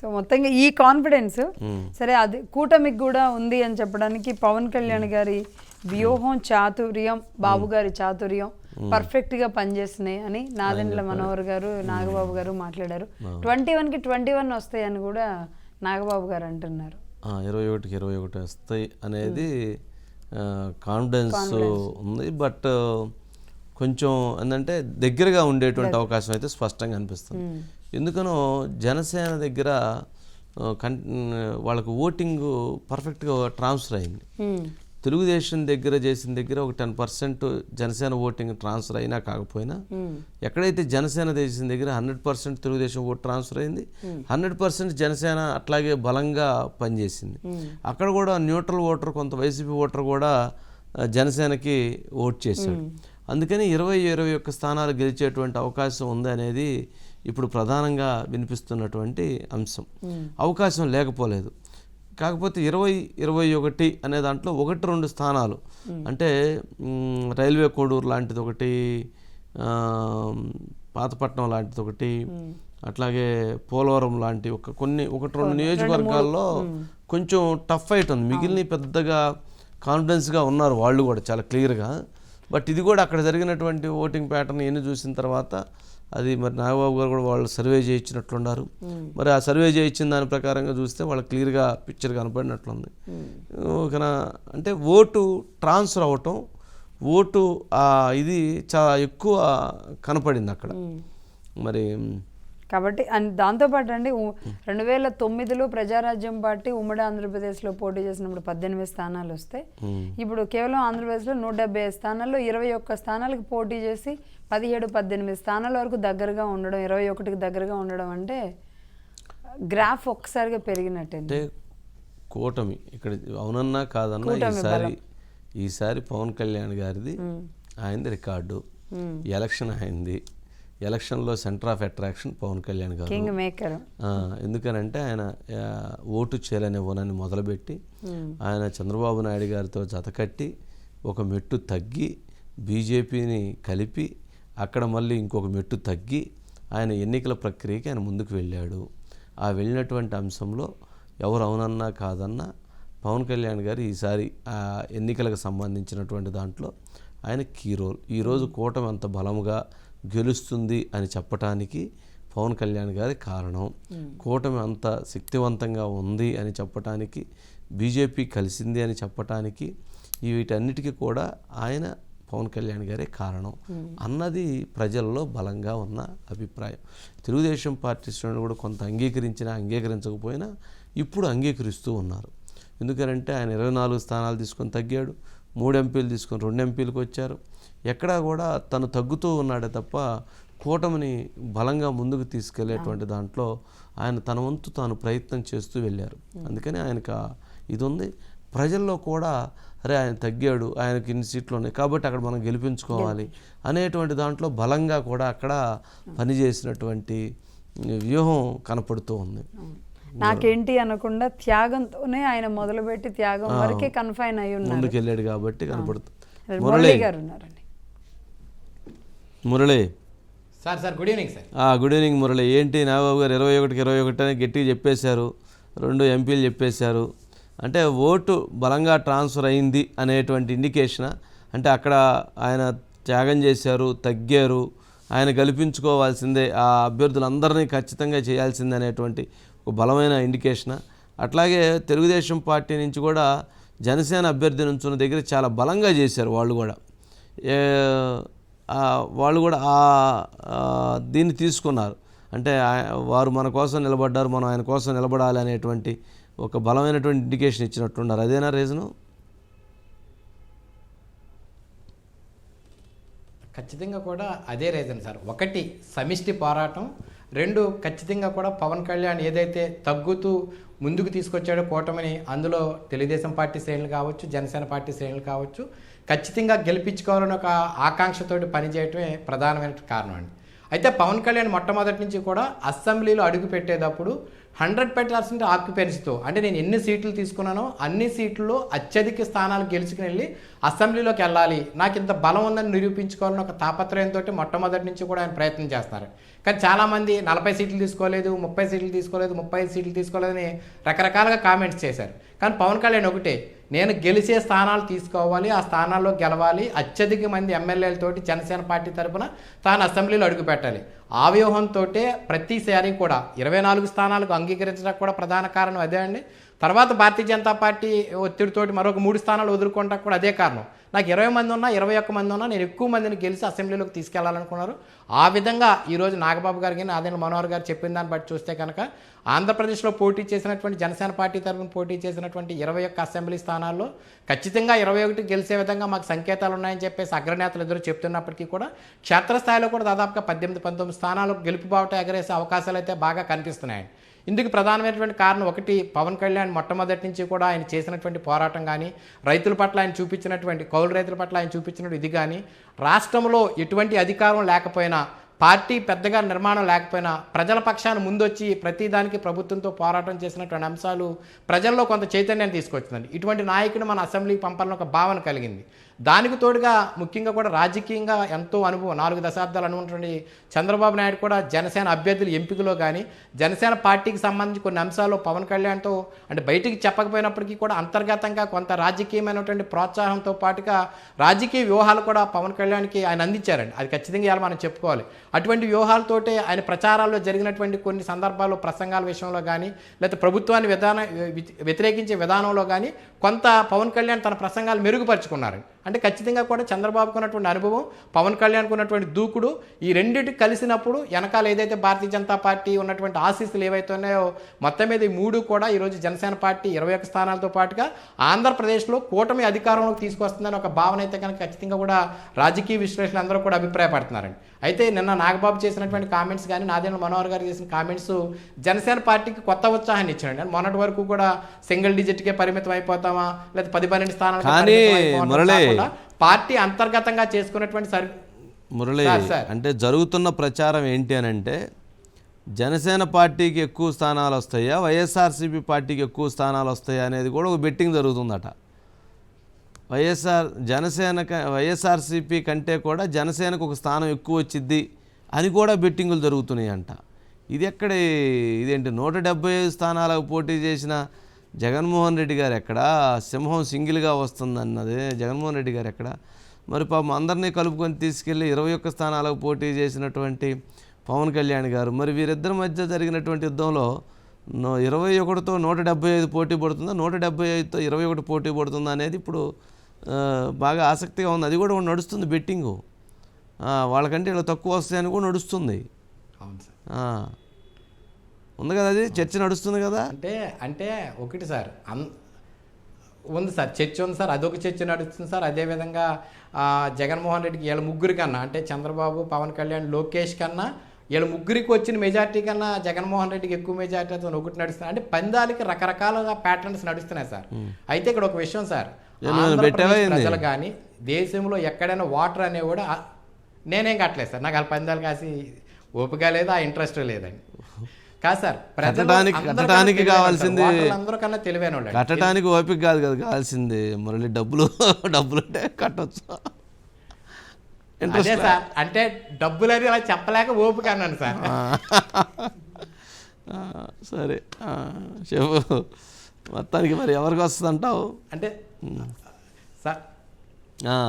So మొత్తంగా ఈ confidence సరే అది కూటమికి కూడా ఉంది అని చెప్పడానికి పవన్ కళ్యాణ్ గారి వ్యూహం చాతుర్యం బాబు గారి చాతుర్యం పర్ఫెక్ట్గా పనిచేస్తున్నాయి అని నాదెండ్ల మనోహర్ గారు నాగబాబు గారు మాట్లాడారు. ట్వంటీ వన్కి ట్వంటీ వన్ వస్తాయని కూడా నాగబాబు గారు అంటున్నారు. ఇరవై ఒకటికి ఇరవై ఒకటి వస్తాయి అనేది కాన్ఫిడెన్స్ ఉంది. బట్ కొంచెం ఏంటంటే దగ్గరగా ఉండేటువంటి అవకాశం అయితే స్పష్టంగా అనిపిస్తుంది. ఎందుకనో జనసేన దగ్గర కన్ వాళ్ళకు ఓటింగ్ పర్ఫెక్ట్గా ట్రాన్స్ఫర్ అయింది. తెలుగుదేశం దగ్గర చేసిన దగ్గర ఒక ten percent Janasena voting transfer అయినా కాకపోయినా ఎక్కడైతే జనసేన చేసిన దగ్గర hundred percent Telugu Desam vote transfer అయింది హండ్రెడ్ పర్సెంట్ జనసేన అట్లాగే బలంగా పనిచేసింది. అక్కడ కూడా న్యూట్రల్ ఓటర్ కొంత వైసీపీ ఓటర్ కూడా జనసేనకి ఓట్ చేశాడు. అందుకని ఇరవై ఇరవై ఒక్క స్థానాలు గెలిచేటువంటి అవకాశం ఉంది అనేది ఇప్పుడు ప్రధానంగా వినిపిస్తున్నటువంటి అంశం. అవకాశం లేకపోలేదు. కాకపోతే ఇరవై ఇరవై ఒకటి అనే దాంట్లో ఒకటి రెండు స్థానాలు. అంటే రైల్వే కోడూరు లాంటిది ఒకటి పాతపట్నం లాంటిది ఒకటి అట్లాగే పోలవరం లాంటి ఒక కొన్ని ఒకటి రెండు నియోజకవర్గాల్లో కొంచెం టఫ్ ఫైట్ ఉంది మిగిలిన పెద్దగా కాన్ఫిడెన్స్గా ఉన్నారు వాళ్ళు కూడా చాలా క్లియర్గా బట్ ఇది కూడా అక్కడ జరిగినటువంటి ఓటింగ్ ప్యాటర్న్ ఎన్ని చూసిన తర్వాత అది మరి నాగబాబు గారు కూడా వాళ్ళు సర్వే చేయించినట్లున్నారు. మరి ఆ సర్వే చేయించిన దాని ప్రకారంగా చూస్తే వాళ్ళకి క్లియర్గా పిక్చర్ కనపడినట్లుంది. ఓకేన? అంటే ఓటు ట్రాన్స్ఫర్ అవ్వటం ఓటు ఆ ఇది చాలా ఎక్కువ కనపడింది అక్కడ. మరి కాబట్టి అన్- దాంతోపాటు అండి రెండు వేల తొమ్మిదిలో ప్రజారాజ్యం పార్టీ ఉమ్మడి ఆంధ్రప్రదేశ్లో పోటీ చేసినప్పుడు పద్దెనిమిది స్థానాలు వస్తాయి ఇప్పుడు కేవలం ఆంధ్రప్రదేశ్లో నూట డెబ్బై ఐదు స్థానాల్లో ఇరవై ఒక్క స్థానాలకు పోటీ చేసి పదిహేడు పద్దెనిమిది స్థానాల వరకు దగ్గరగా ఉండడం ఇరవై ఒకటికి దగ్గరగా ఉండడం అంటే గ్రాఫ్ ఒక్కసారిగా పెరిగినట్టే అంటే కూటమి ఇక్కడ అవునన్నా కాదన్నా ఈసారి ఈసారి పవన్ కళ్యాణ్ గారిది ఆయనది రికార్డు. ఎలక్షన్ అయింది. ఎలక్షన్లో center of attraction Pawan Kalyan garu. King maker. ఎందుకనంటే ఆయన ఓటు చేయాలనే ఓనాన్ని మొదలుపెట్టి ఆయన చంద్రబాబు నాయుడు గారితో జతకట్టి ఒక మెట్టు తగ్గి బీజేపీని కలిపి అక్కడ మళ్ళీ ఇంకొక మెట్టు తగ్గి ఆయన ఎన్నికల ప్రక్రియకి ఆయన ముందుకు వెళ్ళాడు. ఆ వెళ్ళినటువంటి అంశంలో ఎవరు అవునన్నా కాదన్నా పవన్ కళ్యాణ్ గారు ఈసారి ఆ ఎన్నికలకు సంబంధించినటువంటి దాంట్లో ఆయన కీ రోల్. ఈరోజు కూటమి అంత బలముగా గెలుస్తుంది అని చెప్పటానికి పవన్ కళ్యాణ్ గారి కారణం. కూటమి అంత శక్తివంతంగా ఉంది అని చెప్పటానికి బీజేపీ కలిసింది అని చెప్పటానికి వీటన్నిటికీ కూడా ఆయన పవన్ కళ్యాణ్ గారే కారణం అన్నది ప్రజల్లో బలంగా ఉన్న అభిప్రాయం. తెలుగుదేశం పార్టీ శ్రేణులు కూడా కొంత అంగీకరించినా అంగీకరించకపోయినా ఇప్పుడు అంగీకరిస్తూ ఉన్నారు. ఎందుకంటే ఆయన ఇరవై నాలుగు స్థానాలు తీసుకొని తగ్గాడు మూడు ఎంపీలు తీసుకొని రెండు ఎంపీలకు వచ్చారు. ఎక్కడా కూడా తను తగ్గుతూ ఉన్నాడే తప్ప కూటమిని బలంగా ముందుకు తీసుకెళ్ళేటువంటి దాంట్లో ఆయన తన వంతు తాను ప్రయత్నం చేస్తూ వెళ్ళారు. అందుకని ఆయనకు ఇది ఉంది ప్రజల్లో కూడా అరే ఆయన తగ్గాడు ఆయనకి ఇన్ని సీట్లు ఉన్నాయి కాబట్టి అక్కడ మనం గెలిపించుకోవాలి అనేటువంటి దాంట్లో బలంగా కూడా అక్కడ పనిచేసినటువంటి వ్యూహం కనపడుతూ ఉంది. నాకేంటి అనకుండా త్యాగంతోనే ఆయన మొదలుపెట్టి త్యాగం వరకే కన్ఫైన్ అయి ఉన్నారు. ముందుకు వెళ్ళాడు కాబట్టి కనపడుతుంది మురళి. గారు ఉన్నారండి Murali. Sir sir good evening sir. Good evening Murali. ఏంటి నాగబాబు గారు ఇరవై ఒకటికి ఇరవై ఒకటి అని గట్టిగా చెప్పేశారు. రెండు ఎంపీలు చెప్పేశారు. అంటే ఓటు బలంగా ట్రాన్స్ఫర్ అయింది అనేటువంటి ఇండికేషన్ అంటే అక్కడ ఆయన త్యాగం చేశారు తగ్గారు. ఆయన గెలిపించుకోవాల్సిందే ఆ అభ్యర్థులందరినీ ఖచ్చితంగా చేయాల్సిందే అనేటువంటి ఒక బలమైన ఇండికేషన్ అట్లాగే తెలుగుదేశం పార్టీ నుంచి కూడా జనసేన అభ్యర్థి నుంచున్న దగ్గర చాలా బలంగా చేశారు వాళ్ళు కూడా. వాళ్ళు కూడా ఆ దీన్ని తీసుకున్నారు. అంటే వారు మన కోసం నిలబడ్డారు మనం ఆయన కోసం నిలబడాలి అనేటువంటి ఒక బలమైనటువంటి ఇండికేషన్ ఇచ్చినట్టున్నారు. అదేనా రీజను? ఖచ్చితంగా కూడా అదే రీజన్ సార్. ఒకటి సమిష్టి పోరాటం. రెండు ఖచ్చితంగా కూడా పవన్ కళ్యాణ్ ఏదైతే తగ్గుతూ ముందుకు తీసుకొచ్చాడో కూటమిని అందులో తెలుగుదేశం పార్టీ శ్రేణులు కావచ్చు జనసేన పార్టీ శ్రేణులు కావచ్చు ఖచ్చితంగా గెలిపించుకోవాలని ఒక ఆకాంక్షతోటి పనిచేయటమే ప్రధానమైన కారణం అండి. అయితే పవన్ కళ్యాణ్ మొట్టమొదటి నుంచి కూడా అసెంబ్లీలో అడుగు పెట్టేటప్పుడు హండ్రెడ్ పెట్టాల్సిన ఆక్యుపెన్సీతో అంటే నేను ఎన్ని సీట్లు తీసుకున్నానో అన్ని సీట్లలో అత్యధిక స్థానాలు గెలుచుకుని వెళ్ళి అసెంబ్లీలోకి వెళ్ళాలి. నాకు ఇంత బలం ఉందని నిరూపించుకోవాలని ఒక తాపత్రయంతో మొట్టమొదటి నుంచి కూడా ఆయన ప్రయత్నం చేస్తున్నారు కానీ చాలామంది నలభై సీట్లు తీసుకోలేదు ముప్పై సీట్లు తీసుకోలేదు ముప్పై సీట్లు తీసుకోలేదని రకరకాలుగా కామెంట్స్ చేశారు. కానీ పవన్ కళ్యాణ్ ఒకటే నేను గెలిచే స్థానాలు తీసుకోవాలి ఆ స్థానాల్లో గెలవాలి అత్యధిక మంది ఎమ్మెల్యేలతోటి జనసేన పార్టీ తరపున తాను అసెంబ్లీలో అడుగుపెట్టాలి ఆ వ్యూహంతో ప్రతిసారి కూడా ఇరవై నాలుగు స్థానాలకు అంగీకరించడానికి కూడా ప్రధాన కారణం అదే అండి. తర్వాత భారతీయ జనతా పార్టీ ఒత్తిడితోటి మరొక మూడు స్థానాలు వదులుకోవడానికి కూడా అదే కారణం. నాకు ఇరవై మంది ఉన్నా ఇరవై ఒక్క మంది ఉన్నా నేను ఎక్కువ మందిని గెలిచి అసెంబ్లీలోకి తీసుకెళ్ళాలనుకున్నారు. ఆ విధంగా ఈరోజు నాగబాబు గారికి నాదేంద్ర మనోహర్ గారు చెప్పిన దాన్ని బట్టి చూస్తే కనుక ఆంధ్రప్రదేశ్లో పోటీ చేసినటువంటి జనసేన పార్టీ తరఫున పోటీ చేసినటువంటి ఇరవై ఒక్క అసెంబ్లీ స్థానాల్లో ఖచ్చితంగా ఇరవై ఒకటి గెలిచే విధంగా మాకు సంకేతాలు ఉన్నాయని చెప్పేసి అగ్రనేతలు ఎదురు చెప్తున్నప్పటికీ కూడా క్షేత్రస్థాయిలో కూడా దాదాపుగా పద్దెనిమిది పంతొమ్మిది స్థానాలు గెలుపు బావట ఎగరేసే అవకాశాలు అయితే బాగా కనిపిస్తున్నాయి ఇందుకు ప్రధానమైనటువంటి కారణం ఒకటి పవన్ కళ్యాణ్ మొట్టమొదటి నుంచి కూడా ఆయన చేసినటువంటి పోరాటం కానీ రైతుల పట్ల ఆయన చూపించినటువంటి కౌలు రైతుల పట్ల ఆయన చూపించినటువంటి ఇది కానీ రాష్ట్రంలో ఎటువంటి అధికారం లేకపోయినా పార్టీ పెద్దగా నిర్మాణం లేకపోయినా ప్రజల పక్షాన ముందొచ్చి ప్రతిదానికి ప్రభుత్వంతో పోరాటం చేసినటువంటి అంశాలు ప్రజల్లో కొంత చైతన్యాన్ని తీసుకొచ్చిందండి. ఇటువంటి నాయకుడు మన అసెంబ్లీకి పంపాలని ఒక భావన కలిగింది. దానికి తోడుగా ముఖ్యంగా కూడా రాజకీయంగా ఎంతో అనుభవం నాలుగు దశాబ్దాలు అనుకున్నటువంటి చంద్రబాబు నాయుడు కూడా జనసేన అభ్యర్థుల ఎంపికలో కానీ జనసేన పార్టీకి సంబంధించి కొన్ని అంశాల్లో పవన్ కళ్యాణ్తో అంటే బయటికి చెప్పకపోయినప్పటికీ కూడా అంతర్గతంగా కొంత రాజకీయమైనటువంటి ప్రోత్సాహంతో పాటుగా రాజకీయ వ్యూహాలు కూడా పవన్ కళ్యాణ్కి ఆయన అందించారండి. అది ఖచ్చితంగా ఇలా మనం చెప్పుకోవాలి. అటువంటి వ్యూహాలతోటే ఆయన ప్రచారాల్లో జరిగినటువంటి కొన్ని సందర్భాల్లో ప్రసంగాల విషయంలో కానీ లేకపోతే ప్రభుత్వాన్ని విధాన వ్యతిరేకించే విధానంలో కానీ కొంత పవన్ కళ్యాణ్ తన ప్రసంగాలు మెరుగుపరుచుకున్నారు అంటే ఖచ్చితంగా కూడా చంద్రబాబుకు ఉన్నటువంటి అనుభవం పవన్ కళ్యాణ్కు ఉన్నటువంటి దూకుడు ఈ రెండింటి కలిసినప్పుడు వెనకాల ఏదైతే భారతీయ జనతా పార్టీ ఉన్నటువంటి ఆశీస్సులు ఏవైతే ఉన్నాయో మొత్తం మీద ఈ మూడు కూడా ఈరోజు జనసేన పార్టీ ఇరవై ఒక్క స్థానాలతో పాటుగా ఆంధ్రప్రదేశ్లో కూటమి అధికారంలోకి తీసుకొస్తుందని ఒక భావన అయితే కనుక ఖచ్చితంగా కూడా రాజకీయ విశ్లేషణ అందరూ కూడా అభిప్రాయపడుతున్నారండి. అయితే నిన్న నాగబాబు చేసినటువంటి కామెంట్స్ కానీ నాదేంద్ర మనోహర్ గారు చేసిన కామెంట్స్ జనసేన పార్టీకి కొత్త ఉత్సాహాన్ని ఇచ్చారండి అంటే మొన్నటి వరకు కూడా సింగిల్ డిజిట్కే పరిమితం అయిపోతామా? లేదా పది పన్నెండు కాకుండా పార్టీ అంతర్గతంగా చేసుకున్నటువంటి సరి మురళి. అంటే జరుగుతున్న ప్రచారం ఏంటి అని అంటే జనసేన పార్టీకి ఎక్కువ స్థానాలు వస్తాయా? వైఎస్ఆర్సీపీ పార్టీకి ఎక్కువ స్థానాలు వస్తాయా అనేది కూడా ఒక బెట్టింగ్ జరుగుతుందట. వైఎస్ఆర్ జనసేన క- వైఎస్ఆర్సీపీ కంటే కూడా జనసేనకు ఒక స్థానం ఎక్కువ వచ్చిద్ది అని కూడా బెట్టింగులు జరుగుతున్నాయి అంట ఇది ఎక్కడ ఇదేంటి నూట డెబ్బై ఐదు స్థానాలకు పోటీ చేసిన జగన్మోహన్ రెడ్డి గారు ఎక్కడ? సింహం సింగిల్గా వస్తుందన్నది జగన్మోహన్ రెడ్డి గారు ఎక్కడ? మరి పాపం అందరినీ కలుపుకొని తీసుకెళ్ళి ఇరవై ఒక్క స్థానాలకు పోటీ చేసినటువంటి పవన్ కళ్యాణ్ గారు మరి వీరిద్దరి మధ్య జరిగినటువంటి యుద్ధంలో నో ఇరవై ఒకటితో నూట డెబ్బై ఐదు పోటీ పడుతుందా? నూట డెబ్బై ఐదుతో ఇరవై ఒకటి పోటీ పడుతుందా అనేది ఇప్పుడు బాగా ఆసక్తిగా ఉంది. అది కూడా నడుస్తుంది బెట్టింగు. వాళ్ళకంటే ఇలా తక్కువ వస్తాయని కూడా నడుస్తుంది. అవును సార్. ఆ. ఉంది కదా అది? చర్చ నడుస్తుంది కదా? అంటే అంటే ఒకటి సార్ అన్ ఉంది సార్. చర్చ ఉంది సార్. అదొక చర్చ నడుస్తుంది సార్. అదేవిధంగా జగన్మోహన్ రెడ్డికి వీళ్ళ ముగ్గురి కన్నా అంటే చంద్రబాబు పవన్ కళ్యాణ్ లోకేష్ కన్నా వీళ్ళ ముగ్గురికి వచ్చిన మెజార్టీ కన్నా జగన్మోహన్ రెడ్డికి ఎక్కువ మెజార్టీతో ఒకటి నడుస్తుంది. అంటే పందాలకి రకరకాలుగా ప్యాటర్న్స్ నడుస్తున్నాయి సార్. అయితే ఇక్కడ ఒక విషయం సార్. ప్రజలు కానీ దేశంలో ఎక్కడైనా వాటర్ అనేవి కూడా నేనేం కట్టలేదు సార్. నాకు వాళ్ళ పందాలు కాసి ఓపిక లేదు ఆ ఇంట్రెస్ట్ లేదండి. కాదు సార్ కట్టడానికి-. కావాల్సింది- ఓటర్లు అందరికన్నా తెలివైన వాళ్ళు కట్టడానికి ఓపిక కాదు కదా కావాల్సింది. మురళి డబ్బులు డబ్బులు అంటే కట్టొచ్చు. అదే సార్ అంటే డబ్బులు అని అలా చెప్పలేక ఓపిక అన్నాను సార్. సరే. చెప్పు. మొత్తానికి మరి ఎవరికి వస్తుంది అంటావు అంటే సార్.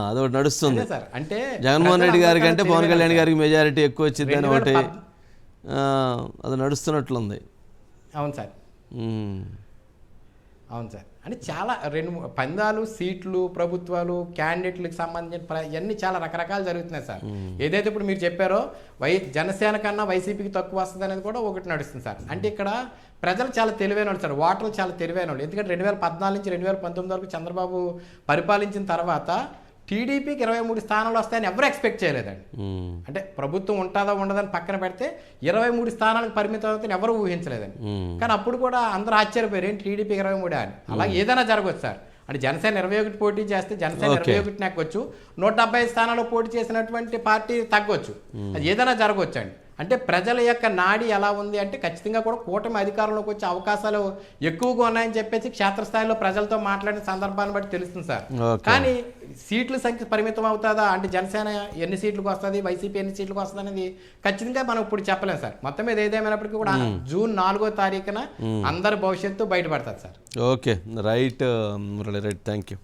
అదొకటి నడుస్తుంది. సార్ అంటే జగన్మోహన్ రెడ్డి గారి కంటే ప్రజలు పవన్ కళ్యాణ్ గారికి మెజారిటీ ఎక్కువ వచ్చింది అని రెండు వేల ఒకటి అది నడుస్తున్నట్లుంది. అవును సార్. అవును సార్. అంటే చాలా రెండు పందాలు సీట్లు ప్రభుత్వాలు క్యాండిడేట్లకు సంబంధించిన ఇవన్నీ చాలా రకరకాలు జరుగుతున్నాయి సార్. ఏదైతే ఇప్పుడు మీరు చెప్పారో వై జనసేన కన్నా వైసీపీకి తక్కువ వస్తుంది అనేది కూడా ఒకటి నడుస్తుంది సార్. అంటే ఇక్కడ ప్రజలు చాలా తెలివైన వాళ్ళు సార్ ఓటర్లు చాలా తెలివైన వాళ్ళు ఎందుకంటే రెండు వేల పద్నాలుగు నుంచి రెండు వేల పంతొమ్మిది వరకు చంద్రబాబు పరిపాలించిన తర్వాత టీడీపీకి ఇరవై మూడు స్థానాలు వస్తాయని ఎవరు ఎక్స్పెక్ట్ చేయలేదండి. అంటే ప్రభుత్వం ఉంటుందా ఉండదని పక్కన పెడితే ఇరవై మూడు స్థానాలకు పరిమితం అవుతాయని ఎవరు ఊహించలేదండి. కానీ అప్పుడు కూడా అందరూ ఆశ్చర్యపోయారు ఏంటి టీడీపీ ఇరవై మూడే అని? అలా ఏదైనా జరగవచ్చు సార్. అంటే జనసేన ఇరవై ఒకటి పోటీ చేస్తే జనసేన. ఇరవై ఒకటి నెక్కొచ్చు నూట డెబ్బై స్థానాల్లో పోటీ చేసినటువంటి పార్టీ తగ్గొచ్చు. అది ఏదైనా జరగవచ్చు అండి అంటే ప్రజల యొక్క నాడి ఎలా ఉంది అంటే ఖచ్చితంగా కూడా కూటమి అధికారంలోకి వచ్చే అవకాశాలు ఎక్కువగా ఉన్నాయని చెప్పేసి క్షేత్రస్థాయిలో ప్రజలతో మాట్లాడిన సందర్భాన్ని బట్టి తెలుస్తుంది సార్. కానీ సీట్ల సంఖ్య పరిమితం అవుతుందా? అంటే జనసేన ఎన్ని సీట్లకు వస్తుంది? వైసీపీ ఎన్ని సీట్లకు వస్తుంది అనేది ఖచ్చితంగా మనం ఇప్పుడు చెప్పలేం సార్. మొత్తం మీద ఏదేమైనప్పటికీ కూడా జూన్ నాలుగో తారీఖున అందరి భవిష్యత్తు బయటపడుతుంది sir. Okay. Right Murali right thank you